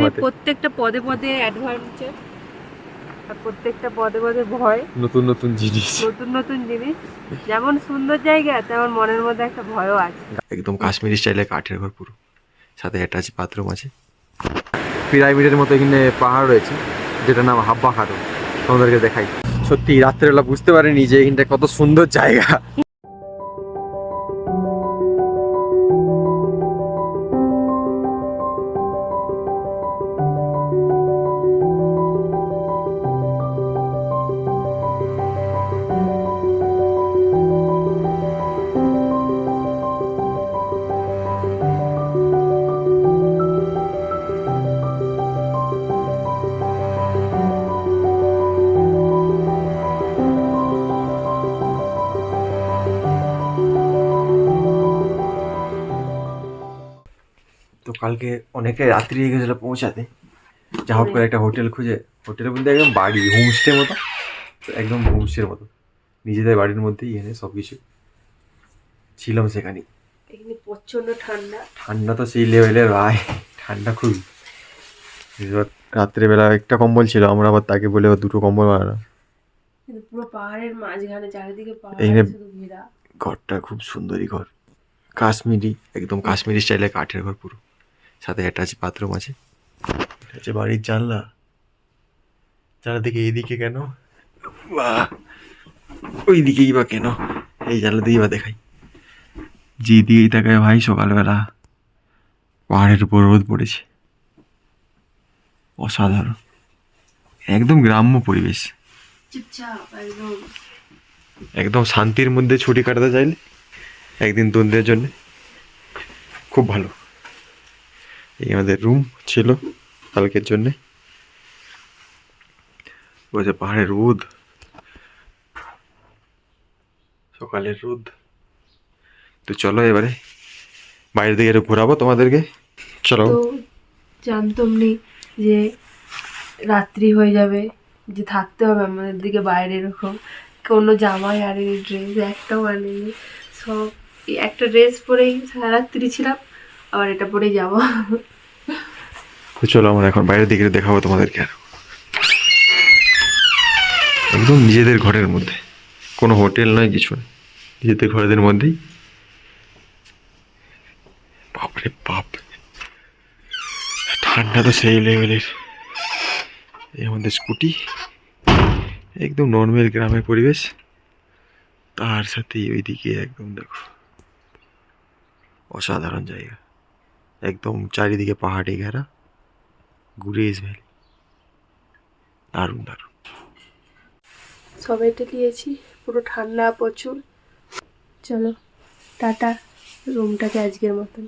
মতে। প্রত্যেকটা পদে পদে অ্যাডভেঞ্চার আর প্রত্যেকটা পদে পদে ভয়। নতুন নতুন জিনিস। নতুন নতুন জিনিস। যেমন সুন্দর জায়গা তেমন মনের মধ্যে একটা ভয়ও আছে। একদম কাশ্মীরি স্টাইলে কাঠের ঘর পুরো। সাথে অ্যাটাচ বাথরুম আছে। পিরামিডের মতো এখানে পাহাড় রয়েছে যেটার নাম হাব্বা খাদম তোমাদেরকে দেখাই। সত্যি রাত্রেবেলা বুঝতে পারিনি যে এখানটা কত সুন্দর জায়গা। কালকে অনেকটাই রাত্রি হয়ে গেছিল পৌঁছাতে। যা হোক করে একটা হোটেল খুঁজে হোটেল বলতে একদম বাড়ি হোমস্টে মতো একদম হোমস্টের মতো। নিজেদের বাড়ির মধ্যেই এনে সব কিছু ছিলাম সেখানে। এখানে প্রচণ্ড ঠান্ডা। ঠান্ডা তো সেই লেভেলের ভাই ঠান্ডা খুবই। রাত্রেবেলা একটা কম্বল ছিল আমরা আবার তাকে বলে দুটো কম্বল বানালাম। পুরো পাহাড়ের মাঝখানে চারিদিকে পাহাড় ঘরটা খুব সুন্দরই ঘর। কাশ্মীরি একদম কাশ্মীরি স্টাইলে কাঠের ঘর পুরো। সাথে অ্যাটাচ বাথরুম আছে। এটা হচ্ছে বাড়ির জানলা। থেকে এইদিকে কেন? বা ওই দিকেই বা কেন? এই জানলা দিকেই বা দেখাই। যে দিকেই তাকায় ভাই সকালবেলা পাহাড়ের উপর রোদ পড়েছে। অসাধারণ। একদম গ্রাম্য পরিবেশ। চুপচাপ একদম। একদম শান্তির মধ্যে ছুটি কাটাতে চাইলে একদিন দুদিনের জন্য। খুব ভালো। এই আমাদের রুম ছিল কালকের জন্যে। বলছে পাহাড়ের রোদ। সকালের রোদ। তো চলো এবারে বাইরের দিকে ঘোরাবো তোমাদেরকে। চলো। জানতাম নি যে রাত্রি হয়ে যাবে, যে থাকতে হবে আমাদের দিকে বাইরে এরকম। কোনো জামাই আনেনি ড্রেস একটাও আনেনি। সব একটা ড্রেস পরেই সারা রাত্রি ছিলাম, আবার এটা পরেই যাব। তো চলো আমরা এখন বাইরের দিকে দেখাবো তোমাদেরকে আর। একদম নিজেদের ঘরের মধ্যে। কোনো হোটেল নয়, কিছু নয়। নিজেদের ঘরেদের মধ্যেই। বাপরে বাপ। ঠান্ডা তো সেই লেভেলের। এই আমাদের স্কুটি। একদম নর্মাল গ্রামের পরিবেশ। তার সাথে ওইদিকে একদম দেখো। অসাধারণ জায়গা। একদম চারিদিকে পাহাড়ে ঘেরা। গুরেজ ভ্যালি দারুণ দারুণ। সবাই নিয়েছি পুরো ঠান্ডা প্রচুর। চলো টাটা রুমটাকে আজকের মতন।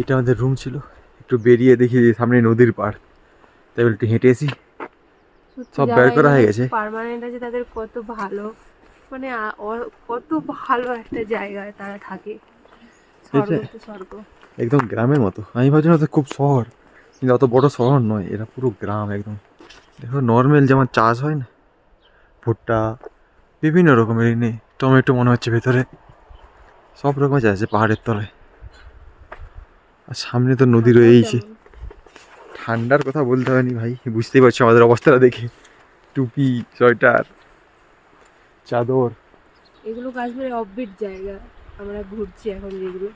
এটা আমাদের রুম ছিল। একটু বেরিয়ে দেখি যে সামনে নদীর পাড়। তাই একটু হেঁটে আসি। সব বের করা হয়ে গেছে। পার্মানেন্ট আছে তাদের কত ভালো। মানে কত ভালো একটা জায়গায় তারা থাকে। স্বর্গ একদম গ্রামের মতো। আমি ভাবছিলাম খুব শহর। কিন্তু অত বড় শহর নয় এরা পুরো গ্রাম একদম। দেখো নর্মাল যেমন চাষ হয় না ভুট্টা বিভিন্ন রকমের এনে টমেটো মনে হচ্ছে ভেতরে। সব রকমের চাষ আছে পাহাড়ের তলায়। আর সামনে তো নদী রয়েইছে। ঠান্ডার কথা বলতে হয়নি ভাই বুঝতেই পারছ আমাদের অবস্থাটা দেখে। টুপি সোয়েটার চাদর। এগুলো কাশ্মীরের অফবিট জায়গা আমরা ঘুরছি এখন যেগুলো।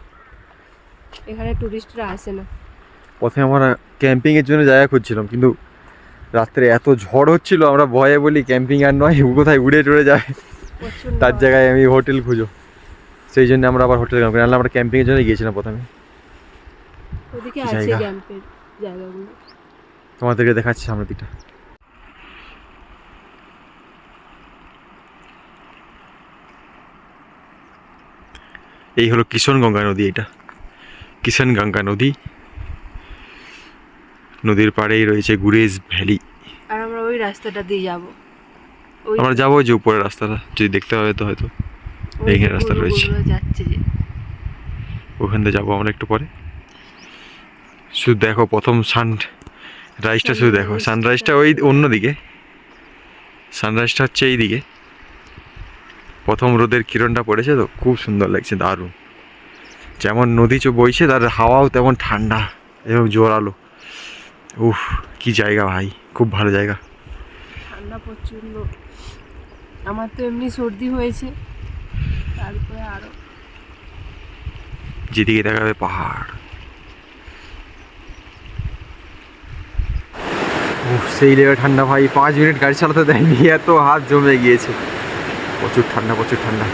এখানে টুরিস্টরা আসে না। প্রথমে আমরা ক্যাম্পিংয়ের জন্য জায়গা খুঁজছিলাম কিন্তু রাত্রে এত ঝড় হচ্ছিল আমরা ভয়ে বলি ক্যাম্পিং আর নয় কোথায় উড়ে টুড়ে যায় তার জায়গায় আমি হোটেল খুঁজো। সেই জন্য আমরা আবার হোটেল গেলাম নাহলে আমরা ক্যাম্পিংয়ের জন্য গিয়েছিলাম প্রথমে। তোমাদেরকে দেখাচ্ছি সামনের দিকটা। এই হলো কিষণ গঙ্গা নদী এটা। কিষণগঙ্গা নদী নদীর পাড়েই রয়েছে গুরেজ ভ্যালি। আর আমরা ওই রাস্তাটা দিয়ে যাব। আমরা যাব যে উপরের রাস্তাটা যদি দেখতে হবে তো হয়তো। এইখানে রাস্তা রয়েছে। ওখান থেকে যাব আমরা একটু পরে। শুধু দেখো প্রথম সান রাইজটা শুধু দেখো। সানরাইজটা ওই অন্যদিকে। সানরাইজটা হচ্ছে এই দিকে প্রথম রোদের কিরণটা পড়েছে তো খুব সুন্দর লাগছে দারুণ। যেমন নদী চো বইছে তার হাওয়াও তেমন ঠান্ডা এবং জোরালো। উফ কি জায়গা ভাই খুব ভালো জায়গা। ঠান্ডা প্রচণ্ড। আমার তো এমনি সর্দি হয়েছে। তারপরে আরও। যেদিকে দেখা যাবে পাহাড়। উফ সেই লেভেল ঠান্ডা ভাই পাঁচ মিনিট গাড়ি চালাতে দেয়নি এত হাত জমে গিয়েছে। প্রচুর ঠান্ডা প্রচুর ঠান্ডা।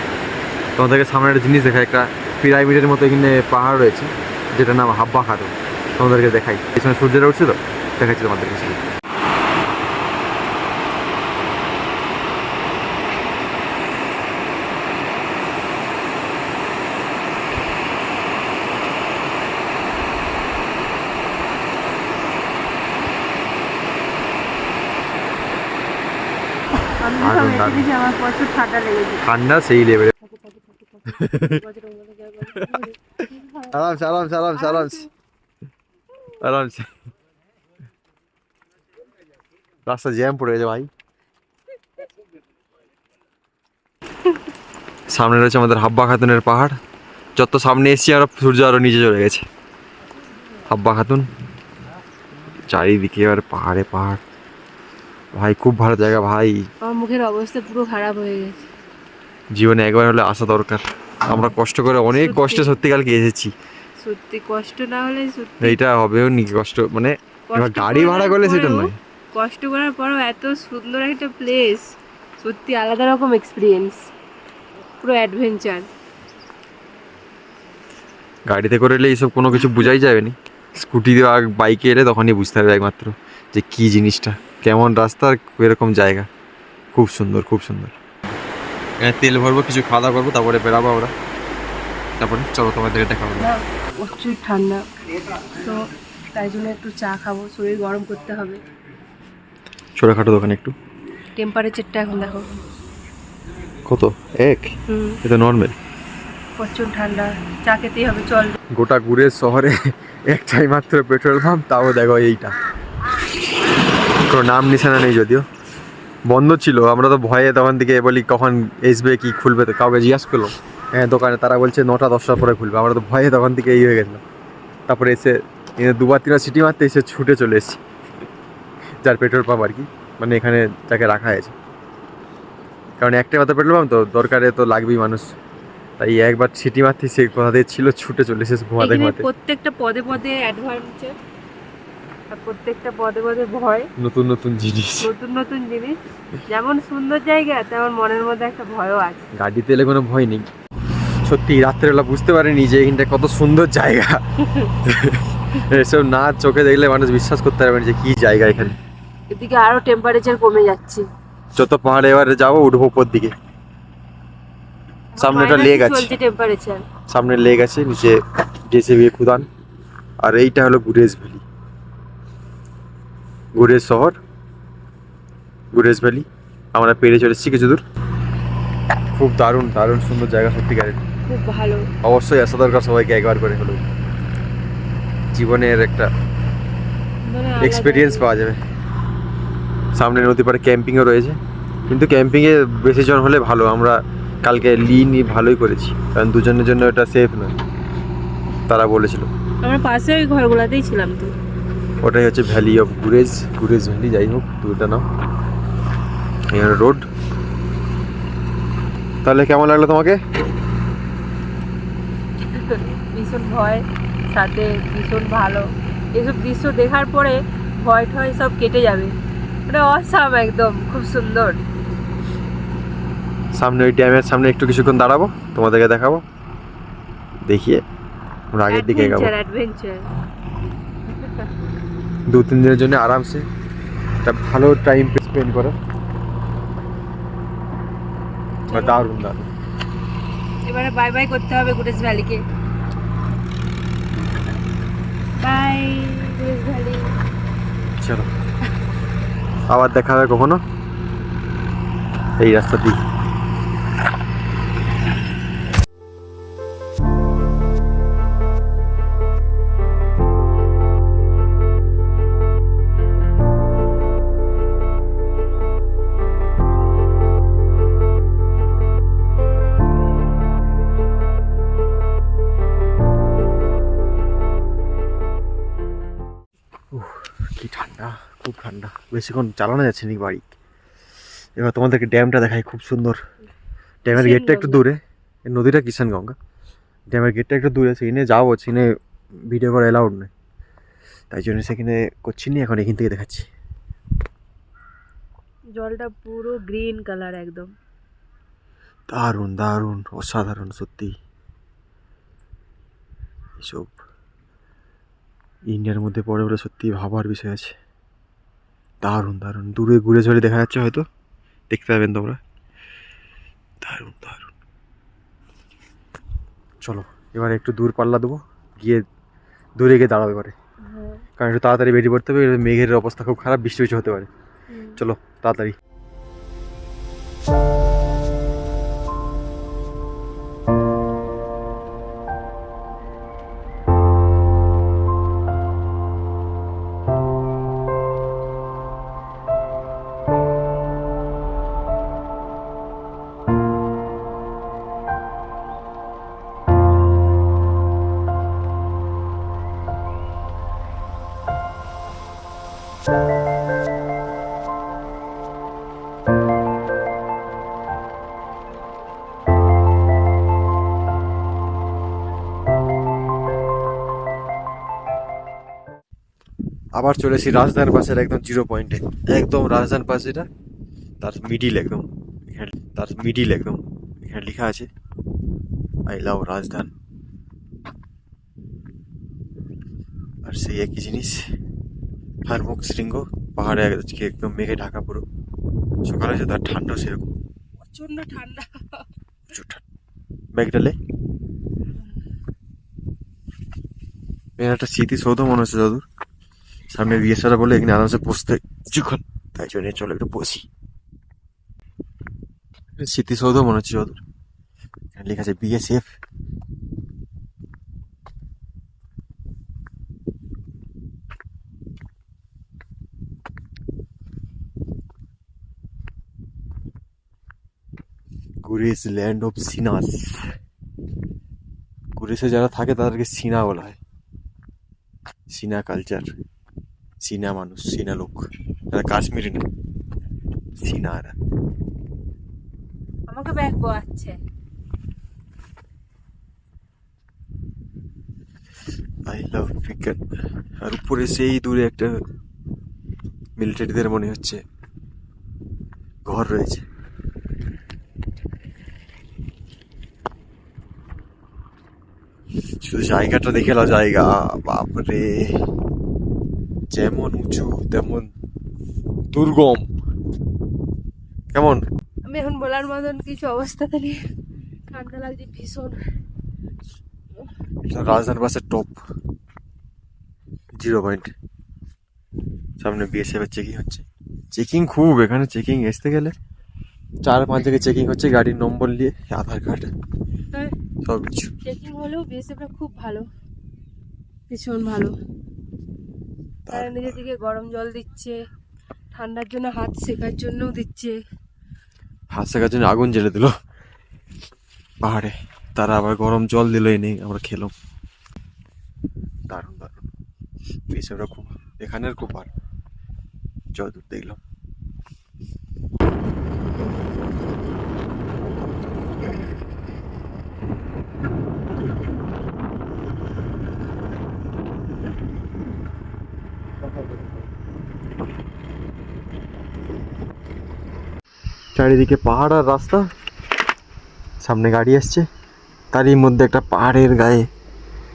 তোমাদেরকে সামনে একটা জিনিস দেখায় একটা পিরামিডের মতো এখানে পাহাড় রয়েছে যেটার নাম হাব্বা খাদো তোমাদেরকে দেখাই। পিছনে সূর্যটা উঠছে তো দেখাচ্ছি তোমাদেরকে শুধু। ঠান্ডা সেই লেভেলে আরামসে আরামসে আরামসে আরামসে আরামসে রাস্তা জ্যাম পড়ে গেছে ভাই সামনে রয়েছে আমাদের হাব্বা খাতুনের পাহাড়। যত সামনে এসছি আর সূর্য আরও নিচে চলে গেছে। হাব্বা খাতুন চারিদিকে আর পাহাড়ে পাহাড়। ভাই খুব ভালো জায়গা ভাই। আমার মুখের অবস্থা পুরো খারাপ হয়ে গেছে। জীবনে একবার হলে আসা দরকার। আমরা কষ্ট করে অনেক। কষ্টে সত্যিকালকে এসেছি। সত্যি কষ্ট না হলে সত্যি এইটা হবেও নি কষ্ট মানে গাড়ি ভাড়া করলে সেটা নয়। কষ্ট করার পরেও এত সুন্দর একটা প্লেস সত্যি আলাদা রকম এক্সপিরিয়েন্স পুরো অ্যাডভেঞ্চার গাড়িতে করে এলে এইসব কোনো কিছু বোঝাই যাবে না। স্কুটি বা বাইকে এলে তখনই বুঝতে হবে একমাত্র যে কি জিনিসটা কেমন রাস্তা এরকম জায়গা। খুব সুন্দর খুব সুন্দর। তেল ভরবো কিছু খাওয়া দাওয়া করব তারপরে বেরাবো আমরা। তারপরে চলো তোমাদেরকে দেখা হবে না। প্রচুর ঠান্ডা। তো তাই জন্য একটু চা খাব শরীর গরম করতে হবে। ছোটোখাটো দোকান একটু। টেম্পারেচারটা এখন দেখো। কত? এক? এটা নর্মাল প্রচুর ঠান্ডা। চা খেতেই হবে চল। গোটা গুড়ের শহরে একটাই মাত্র পেট্রোল পাম্প তাও দেখো এইটা। কোনো নাম নিশানা নেই যদিও। বন্ধ ছিল আমরা তো ভয়ে তখন থেকে বলি কখন আসবে কি খুলবে তো কাউকে জিজ্ঞাসা করল দোকানে তারা বলছে নটা দশটার পরে খুলবে। আমরা তো ভয়ে তখন থেকে এই হয়ে গেছিলাম। তারপরে এসে দুবার তিনবার সিটি মারতে এসে ছুটে চলে এসেছি। যার পেট্রোল পাম্প আর কি মানে এখানে যাকে রাখা হয়েছে। কারণ একটা মাত্র পেট্রোল পাম্প তো দরকারে তো লাগবেই মানুষ। তাই একবার সিটি মারতে সে কোথা থেকে ছিল ছুটে চলে এসেছে ঘুমাতে ঘুমাতে। প্রত্যেকটা পদে পদে অ্যাডভেঞ্চার প্রত্যেকটা পদে পদে ভয়। নতুন নতুন জিনিস। নতুন নতুন জিনিস। যেমন সুন্দর জায়গা তেমন মনের মধ্যে একটা ভয়ও আছে। গাড়িতে এলে কোনো ভয় নেই। সত্যি রাত্রেবেলা বুঝতে পারিনি যে এখানটা কত সুন্দর জায়গা। এসব না চোখে দেখলে মানুষ বিশ্বাস করতে পারবে না যে কি জায়গা এখানে। এদিকে আরও টেম্পারেচার কমে যাচ্ছে। যত পাহাড়ে এবারে যাব উঠবো উপর দিকে। সামনে একটা লেক আছে। টেম্পারেচার সামনে লেক আছে নিচে জেসিবি খুদান। আর এইটা হলো গুরেজ ভ্যালি। গুরেজ শহর গুরেজ ভ্যালি। আমরা পেরে চলে এসেছি কিছু দূর। খুব দারুণ দারুণ সুন্দর জায়গা সত্যি সত্যিকারের। খুব ভালো। অবশ্যই আসা দরকার সবাইকে একবার করে হলেও জীবনের একটা মানে এক্সপিরিয়েন্স পাওয়া যাবে। সামনে নদী পাড়ে ক্যাম্পিংও রয়েছে। কিন্তু ক্যাম্পিংয়ে বেশি জন হলে ভালো আমরা কালকে লি নি ভালোই করেছি। কারণ দুজনের জন্য এটা সেফ নয় তারা বলেছিল। আমরা পাশে ওই ঘরগুলাতেই ছিলাম তো। ওটাই হচ্ছে valley of Gurez Gurez valley যাই হোক দুটা নাম রোড তাহলে কেমন লাগল তোমাকে? ভীষণ ভয় সাথে ভীষণ ভালো। এসব দৃশ্য দেখার পরে ভয় টয় সব কেটে যাবে। মানে অসাম একদম খুব সুন্দর। সামনে ওই ড্যামের সামনে একটু কিছুক্ষণ দাঁড়াবো তোমাদেরকে দেখাবো। দেখিয়ে আমরা আগের দিকে এগাবো। দু তিন দিনের জন্য আরামসে। একটা ভালো টাইম স্পেন্ড করো। দারুণ দারুণ। এবারে বাই বাই করতে হবে গুরেজ ভ্যালিকে। বাই চলো। আবার দেখা হবে কখনো? এই রাস্তা বেশিক্ষণ চালানো যাচ্ছে নাকি বাড়ি এবার তোমাদেরকে ড্যামটা দেখাই খুব সুন্দর। ড্যামের গেটটা একটু দূরে। এই নদীটা কিষানগঙ্গা ড্যামের গেটটা একটু দূরে সেখানে যাব সেখানে ভিডিও করা অ্যালাউড নয় তাই জন্য সেখানে করছি না এখন এখান থেকে দেখাচ্ছি। জলটা পুরো গ্রিন কালার একদম। দারুণ দারুণ অসাধারণ সত্যি। এসব। ইন্ডিয়ার মধ্যে পড়ে বলে সত্যি ভাবার বিষয় আছে। দারুণ দারুণ। দূরে ঘুরে ঝরে দেখা যাচ্ছে হয়তো। দেখতে পাবেন তোমরা। দারুণ দারুণ। চলো এবার একটু দূর পাল্লা দেবো। গিয়ে দূরে গিয়ে দাঁড়াবে এবারে। হ্যাঁ। কারণ একটু তাড়াতাড়ি বেরিয়ে পড়তে হবে মেঘের অবস্থা খুব খারাপ বৃষ্টি বৃষ্টি হতে পারে। চলো তাড়াতাড়ি। আবার চলেছি রাজধান পাশের একদম জিরো পয়েন্টে একদম রাজধান পাশ যেটা তার মিডিল একদম। তার মিডিল একদম। এখানে লেখা আছে আই লাভ রাজধান। আর সেই একই জিনিস হারমুখ শৃঙ্গ পাহাড়ে আজকে একদম মেঘে ঢাকা পুরো। সকালে যে তার ঠান্ডা সেরকম। প্রচণ্ড ঠান্ডা। প্রচুর ঠান্ডা। ব্যাগটালে এখানে একটা স্মৃতিসৌধ মনে হচ্ছে দাদুর। সামনে বিএসআর বলে এখানে আরামসে বসতে কিছুক্ষণ তাই জন্য চলো একটু বসি এটা স্মৃতিসৌধ মনে হচ্ছে যদুর এখানে লেখা আছে বিএসএফ গুরিস ল্যান্ড অফ সিনাস গুরিসে যারা থাকে তাদেরকে সিনা বলা হয় সিনা কালচার সিনা মানুষ চীনা লোক। তারা কাশ্মীরি না সিনা এরা আমাকে ব্যাগ বোয়াচ্ছে। আই লাভ বিজ্ঞান আর উপরে সেই দূরে একটা মিলিটারিদের মনে হচ্ছে। ঘর রয়েছে। শুধু জায়গাটা দেখে নাও জায়গা বাপরে। যেমন উঁচু তেমন দুর্গম। কেমন? আমি এখন বলার মতন কিছু অবস্থাতে নেই। ঠান্ডা লাগছে ভীষণ। রাজধানী বাসের টপ জিরো পয়েন্ট সামনে বিএসএফ এর চেকিং হচ্ছে। চেকিং খুব এখানে চেকিং আসতে গেলে চার পাঁচ জায়গায় চেকিং হচ্ছে গাড়ির নম্বর নিয়ে আধার কার্ড সব কিছু চেকিং হলেও বিএসএফটা খুব ভালো। ভীষণ ভালো। তারা নিজে থেকে গরম জল দিচ্ছে ঠান্ডার জন্য হাত শেখার জন্যও দিচ্ছে। হাত শেখার জন্য আগুন জ্বেলে দিল। পাহাড়ে তারা আবার গরম জল দিল এনে আমরা খেলাম। দারুণ দারুণ। বিএসএফরা খুব এখানের খুব ভালো। যতদূর দেখলাম। চারিদিকে পাহাড় আর রাস্তা। সামনে গাড়ি আসছে। তারই মধ্যে একটা পাহাড়ের গায়ে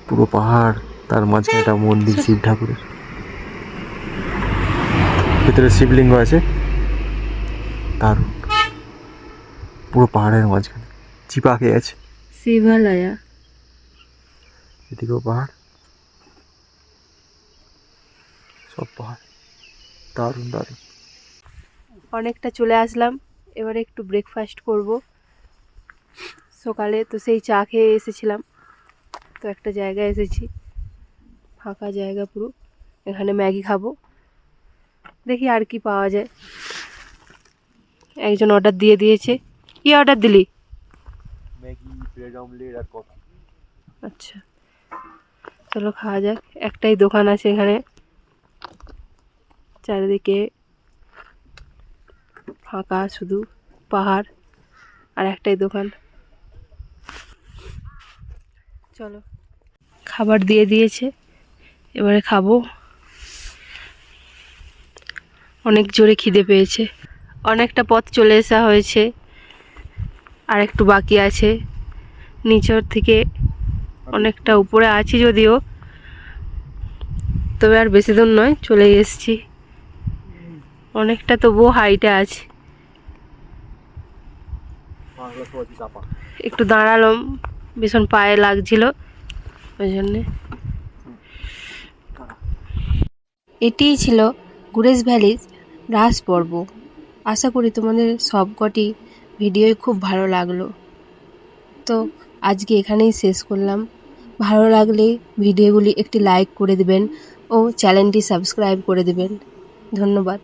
পুরো পাহাড় তার মাঝখানে একটা মন্দির শিব ঠাকুরের। ভিতরে শিবলিঙ্গ আছে। দারুণ। পুরো পাহাড়ের মাঝখানে। চিপা খেয়ে আছে। শিবালয়া। এদিকেও পাহাড়। সব পাহাড়। দারুণ দারুণ। অনেকটা চলে আসলাম। এবারে একটু ব্রেকফাস্ট করব। সকালে তো সেই চা খেয়ে এসেছিলাম। তো একটা জায়গায় এসেছি। ফাঁকা জায়গা পুরো। এখানে ম্যাগি খাব। দেখি আর কি পাওয়া যায়। একজন অর্ডার দিয়ে দিয়েছে। কি অর্ডার দিলি? ম্যাগি ব্রেড অমলেট আর কফি। আচ্ছা। চলো খাওয়া যাক। একটাই দোকান আছে এখানে। চারিদিকে ফাঁকা, শুধু পাহাড় আর একটাই দোকান। চলো, খাবার দিয়ে দিয়েছে। এবারে খাব। অনেক জোরে খিদে পেয়েছে। অনেকটা পথ চলে আসা হয়েছে। আর একটু বাকি আছে। নিচের থেকে অনেকটা উপরে আছি যদিও। তবে আর বেশি দূর নয়, চলে এসেছি। অনেকটা তবুও হাইটে আছে। একটু দাঁড়ালাম, ভীষণ পায়ে লাগছিল, ওই জন্যে। এটিই ছিল গুরেজ ভ্যালির রাস পর্ব। আশা করি তোমাদের সবকটি ভিডিওই খুব ভালো লাগল। তো আজকে এখানেই শেষ করলাম। ভালো লাগলে ভিডিওগুলি একটি লাইক করে দেবেন ও চ্যানেলটি সাবস্ক্রাইব করে দেবেন। ধন্যবাদ।